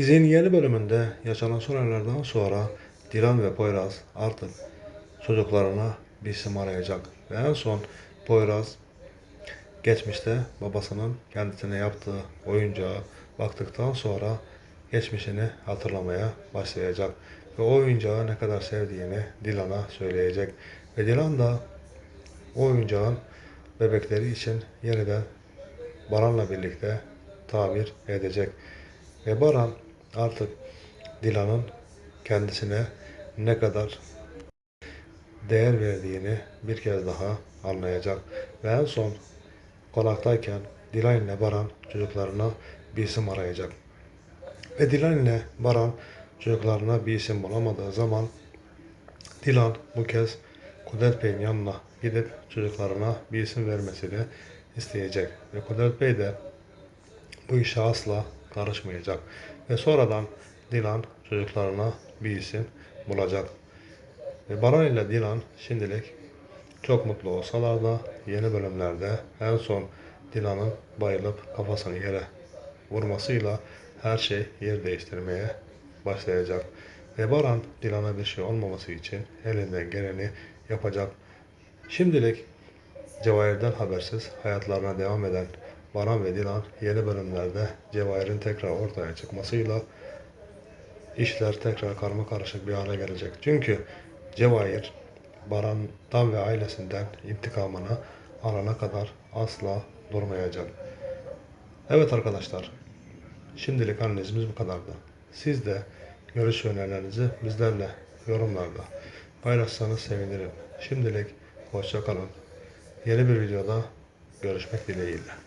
Dizinin yeni bölümünde yaşanan son olaylardan sonra Dilan ve Poyraz artık çocuklarına bir isim arayacak. Ve en son Poyraz geçmişte babasının kendisine yaptığı oyuncağa baktıktan sonra geçmişini hatırlamaya başlayacak. Ve o oyuncağı ne kadar sevdiğini Dilan'a söyleyecek. Ve Dilan da o oyuncağın bebekleri için yeniden Baran'la birlikte tabir edecek. Ve Baran artık Dilan'ın kendisine ne kadar değer verdiğini bir kez daha anlayacak. Ve en son konaktayken Dilan ile Baran çocuklarına bir isim arayacak. Ve Dilan ile Baran çocuklarına bir isim bulamadığı zaman Dilan bu kez Kudret Bey'in yanına gidip çocuklarına bir isim vermesini isteyecek. Ve Kudret Bey de bu işe asla karışmayacak. Ve sonradan Dilan çocuklarına bir isim bulacak. Ve Baran ile Dilan şimdilik çok mutlu olsalar da yeni bölümlerde en son Dilan'ın bayılıp kafasını yere vurmasıyla her şey yer değiştirmeye başlayacak. Ve Baran Dilan'a bir şey olmaması için elinden geleni yapacak. Şimdilik Cevahir'den habersiz hayatlarına devam eden Baran ve Dilan yeni bölümlerde Cevahir'in tekrar ortaya çıkmasıyla işler tekrar karma karışık bir hale gelecek. Çünkü Cevahir Baran'dan ve ailesinden intikamını alana kadar asla durmayacak. Evet arkadaşlar, şimdilik analizimiz bu kadardı. Siz de görüş önerilerinizi bizlerle yorumlarda paylaşsanız sevinirim. Şimdilik hoşça kalın. Yeni bir videoda görüşmek dileğiyle.